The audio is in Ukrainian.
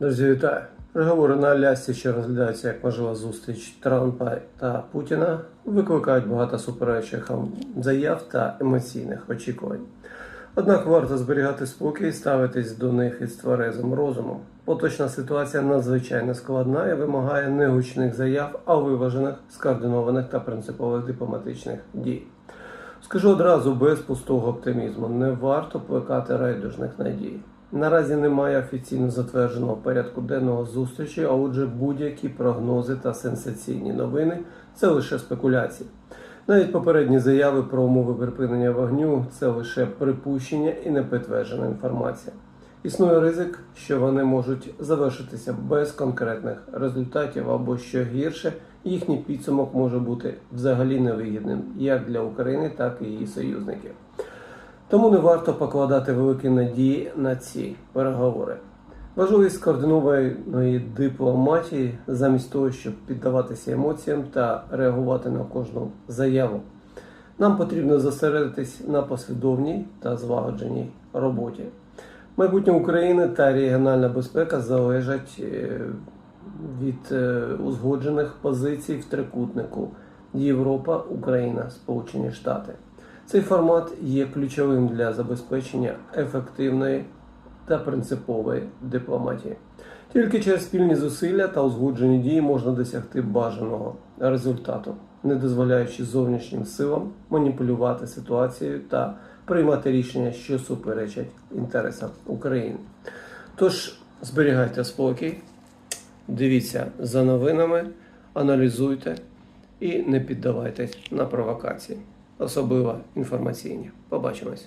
Друзі, вітаю. Переговори на Алясці, що розглядаються як можлива зустріч Трампа та Путіна, викликають багато суперечних заяв та емоційних очікувань. Однак варто зберігати спокій ставитись до них із тверезим розумом. Поточна ситуація надзвичайно складна і вимагає не гучних заяв, а виважених, скоординованих та принципових дипломатичних дій. Скажу одразу без пустого оптимізму, не варто плекати райдужних надій. Наразі немає офіційно затвердженого порядку денного зустрічі, а отже, будь-які прогнози та сенсаційні новини це лише спекуляції. Навіть попередні заяви про умови припинення вогню це лише припущення і не підтверджена інформація. Існує ризик, що вони можуть завершитися без конкретних результатів, або що гірше, їхній підсумок може бути взагалі невигідним як для України, так і її союзників. Тому не варто покладати великі надії на ці переговори. Важливість скоординованої дипломатії замість того, щоб піддаватися емоціям та реагувати на кожну заяву. Нам потрібно зосередитись на послідовній та злагодженій роботі. Майбутнє України та регіональна безпека залежать е, від е, узгоджених позицій в трикутнику Європа, Україна, Сполучені Штати. Цей формат є ключовим для забезпечення ефективної та принципової дипломатії. Тільки через спільні зусилля та узгоджені дії можна досягти бажаного результату, не дозволяючи зовнішнім силам маніпулювати ситуацією та приймати рішення, що суперечать інтересам України. Тож зберігайте спокій, дивіться за новинами, аналізуйте і не піддавайтесь на провокації, особливо інформаційні. Побачимось.